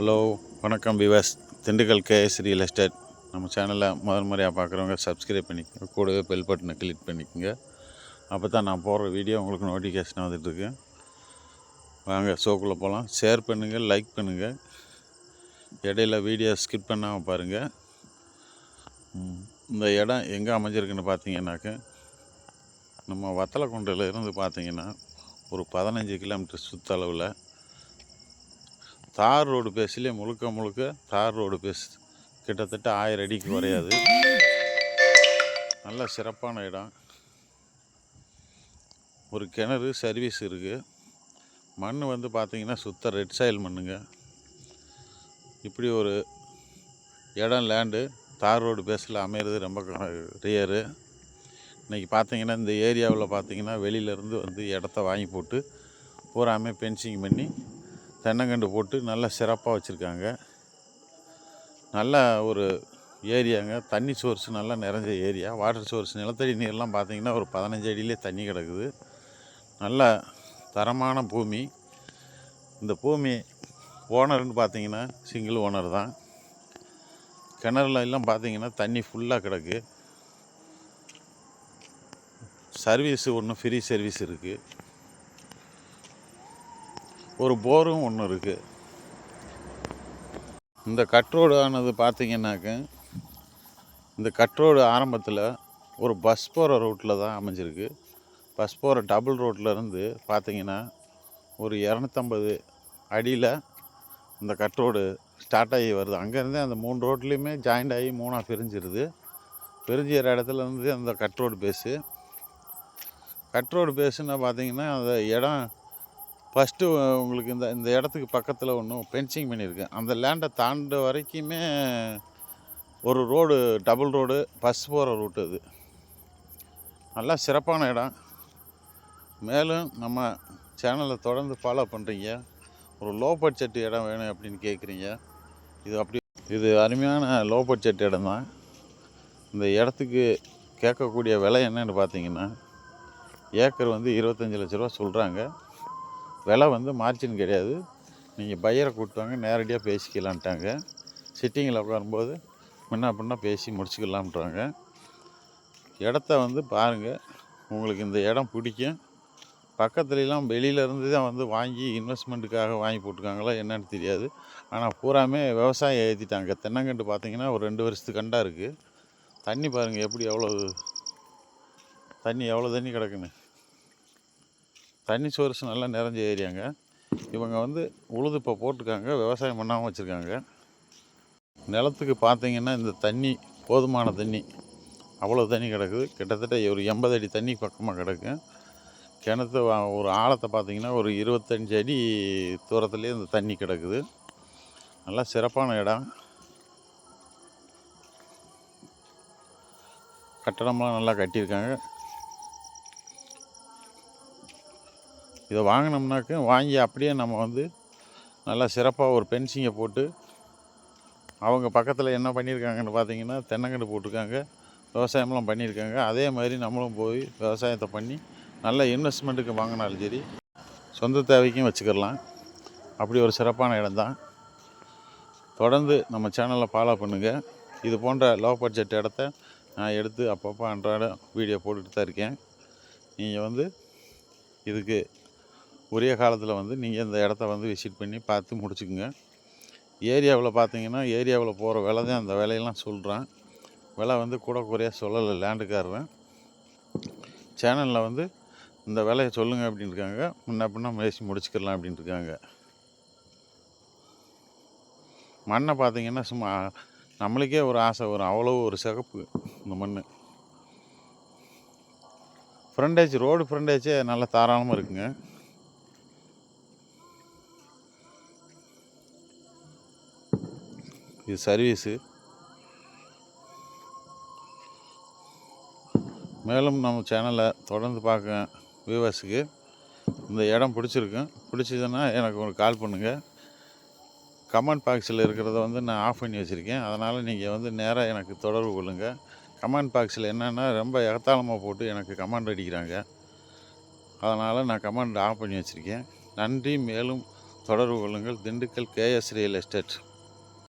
Hello வணக்கம் விவாஸ். Dindigul KS real estate. நம்ம சேனலை முதல் முறையாக பார்க்குறவங்க சப்ஸ்கிரைப் பண்ணிக்கோங்க. கூடவே பெல் பட்டனை கிளிக் பண்ணிக்கோங்க. அப்போ தான் நான் போடுற வீடியோ உங்களுக்கு நோட்டிஃபிகேஷன் வந்துட்டுருக்கு. வாங்க ஷோக்குள்ளே போகலாம் ஷேர் பண்ணுங்கள் லைக் பண்ணுங்கள் இடையில வீடியோ ஸ்கிப் பண்ணாமல் பாருங்கள் இந்த இடம் எங்கே அமைஞ்சிருக்குன்னு பார்த்தீங்கன்னாக்க நம்ம வத்தலக்குண்டில் இருந்து பார்த்தீங்கன்னா ஒரு பதினஞ்சு கிலோமீட்டர் சுற்றளவில் தார் ரோடு பேஸ்லேயே முழுக்க முழுக்க தார் ரோடு பேஸ் கிட்டத்தட்ட ஆயிரம் அடிக்கு குறையாது நல்ல சிறப்பான இடம். ஒரு கிணறு சர்வீஸ் இருக்குது மண் வந்து பார்த்திங்கன்னா சுத்த ரெட் சாயில் மண்ணுங்க. இப்படி ஒரு இடம் லேண்டு தார் ரோடு பேஸில் அமையிறது ரொம்ப ரியரு இன்றைக்கி பார்த்தீங்கன்னா இந்த ஏரியாவில் பார்த்தீங்கன்னா வெளியிலேருந்து வந்து இடத்த வாங்கி போட்டு பூராமே பென்சிங் பண்ணி தென்னங்கண்டு போட்டு நல்லா சிறப்பாக வச்சுருக்காங்க. நல்ல ஒரு ஏரியாங்க. தண்ணி சோர்ஸ் நல்லா நிறைஞ்ச ஏரியா. வாட்டர் சோர்ஸ் நிலத்தடி நீர்லாம் பார்த்தீங்கன்னா ஒரு பதினஞ்சு அடியிலே தண்ணி கிடக்குது. நல்ல தரமான பூமி. இந்த பூமி ஓனர்னு பார்த்தீங்கன்னா சிங்கிள் ஓனர் தான். கிணறுல எல்லாம் பார்த்தீங்கன்னா தண்ணி ஃபுல்லாக கிடக்கு. சர்வீஸு ஒன்று ஃப்ரீ சர்வீஸ் இருக்குது ஒரு போரும் ஒன்று இருக்குது இந்த கட்ரோடு ஆனது பார்த்தீங்கன்னாக்க இந்த கட்ரோடு ஆரம்பத்தில் ஒரு பஸ் போகிற ரூட்டில் தான் அமைஞ்சிருக்கு. பஸ் போகிற டபுள் ரோட்டில் இருந்து பார்த்தீங்கன்னா ஒரு இரநூத்தம்பது அடியில் இந்த கட்ரோடு ஸ்டார்ட் ஆகி வருது. அங்கேருந்தே அந்த மூணு ரோட்லேயுமே ஜாயிண்ட் ஆகி மூணாக பிரிஞ்சிருது. பிரிஞ்சிற இடத்துலேருந்து அந்த கட்ரோடு பேஸு கட்ரோடு பேஸுன்னு பார்த்தீங்கன்னா அந்த இடம் ஃபஸ்ட்டு uh, உங்களுக்கு இந்த இந்த இடத்துக்கு பக்கத்தில் ஒன்றும் பென்சிங் பண்ணியிருக்கேன் அந்த லேண்டை தாண்ட வரைக்குமே ஒரு ரோடு டபுள் ரோடு பஸ் போகிற ரூட்டு அது. நல்லா சிறப்பான இடம். மேலும் நம்ம சேனலை தொடர்ந்து ஃபாலோ பண்ணுறீங்க ஒரு லோ பட்ஜெட் இடம் வேணும் அப்படின்னு கேட்குறீங்க இது அப்படி இது அருமையான லோ பட்ஜெட் இடம் தான் இந்த இடத்துக்கு கேட்கக்கூடிய விலை என்னன்னு பார்த்தீங்கன்னா ஏக்கர் வந்து இருபத்தஞ்சி லட்ச ரூபா சொல்கிறாங்க விலை வந்து மார்ஜின் கிடையாது. நீங்கள் பையரை கூப்பிட்டாங்க நேரடியாக பேசிக்கலான்ட்டாங்க சிட்டிங்கில் உட்காரும்போது முன்ன பின்ன பேசி முடிச்சுக்கலாம்ன்றாங்க. இடத்த வந்து பாருங்கள் உங்களுக்கு இந்த இடம் பிடிக்கும். பக்கத்துலலாம் வெளியில இருந்து தான் வந்து வாங்கி இன்வெஸ்ட்மெண்ட்டுக்காக வாங்கி போட்டுருக்காங்களா என்னன்னு தெரியாது. ஆனால் பூராமே விவசாயம் ஏற்றிட்டாங்க தென்னங்கன்று பார்த்தீங்கன்னா ஒரு ரெண்டு வருஷத்துக்கு கண்டாக இருக்குது தண்ணி பாருங்கள் எப்படி எவ்வளோ தண்ணி எவ்வளோ தண்ணி கிடக்குன்னு. தண்ணி சோர்ஸ் நல்லா நிறைஞ்ச ஏரியாங்க. இவங்க வந்து உழுது இப்போ போட்டிருக்காங்க விவசாயம் பண்ணாமல் வச்சுருக்காங்க. நிலத்துக்கு பார்த்தீங்கன்னா இந்த தண்ணி போதுமான தண்ணி அவ்வளோ தண்ணி கிடக்குது. கிட்டத்தட்ட ஒரு எண்பது அடி தண்ணி பக்கமாக கிடக்கு. கிணத்து வா- ஒரு ஆழத்தை பார்த்தீங்கன்னா ஒரு இருபத்தஞ்சி அடி தூரத்துலேயே இந்த தண்ணி கிடக்குது. நல்லா சிறப்பான இடம். கட்டடம்லாம் நல்லா கட்டியிருக்காங்க. இதை வாங்கினோம்னாக்க வாங்கி அப்படியே நம்ம வந்து நல்லா சிறப்பாக ஒரு பென்சிங்கை போட்டு அவங்க பக்கத்தில் என்ன பண்ணியிருக்காங்கன்னு பார்த்தீங்கன்னா தென்னங்கன்று போட்டிருக்காங்க விவசாயம்லாம் பண்ணியிருக்காங்க அதே மாதிரி நம்மளும் போய் விவசாயத்தை பண்ணி நல்ல இன்வெஸ்ட்மெண்ட்டுக்கு வாங்கினாலும் சரி சொந்த தேவைக்கும் வச்சுக்கிடலாம் அப்படி ஒரு சிறப்பான இடம்தான். தொடர்ந்து நம்ம சேனலை ஃபாலோ பண்ணுங்கள் இது போன்ற லோ பட்ஜெட் இடத்த நான் எடுத்து அப்பப்போ அன்றாட வீடியோ போட்டுகிட்டு தான் இருக்கேன். நீங்கள் வந்து இதுக்கு உரிய காலத்தில் வந்து நீங்கள் இந்த இடத்த வந்து விசிட் பண்ணி பார்த்து முடிச்சுக்குங்க. ஏரியாவில் பார்த்தீங்கன்னா ஏரியாவில் போகிற விலை தான் அந்த விலையெல்லாம் சொல்கிறேன் விலை வந்து கூட குறையாக சொல்லலை லேண்டுக்காரன். சேனலில் வந்து இந்த விலையை சொல்லுங்கள் அப்படின்னு இருக்காங்க முன்ன பின்ன பேசி முடிச்சுக்கலாம் அப்படின்ட்டு இருக்காங்க மண்ணை பார்த்தீங்கன்னா சும்மா நம்மளுக்கே ஒரு ஆசை வரும் அவ்வளோ ஒரு சிகப்பு இந்த மண் ஃப்ரண்டேஜ் ரோடு ஃப்ரண்டேஜே நல்லா தாராளமாக இருக்குங்க. இது சர்வீஸு. மேலும் நம்ம சேனலை தொடர்ந்து பார்க்க வியூவர்ஸுக்கு இந்த இடம் பிடிச்சிருக்கும் பிடிச்சதுன்னா எனக்கு ஒரு கால் பண்ணுங்கள் கமெண்ட் பாக்ஸில் இருக்கிறத வந்து நான் ஆஃப் பண்ணி வச்சுருக்கேன். அதனால் நீங்கள் வந்து நேராக எனக்கு தொடர்பு கொள்ளுங்கள் கமெண்ட் பாக்ஸில் என்னென்னா ரொம்ப எகத்தாளமாக போட்டு எனக்கு கமெண்ட் அடிக்கிறாங்க. அதனால் நான் கமெண்ட் ஆஃப் பண்ணி வச்சுருக்கேன். நன்றி மேலும் தொடர்பு கொள்ளுங்கள். Dindigul KS real estate.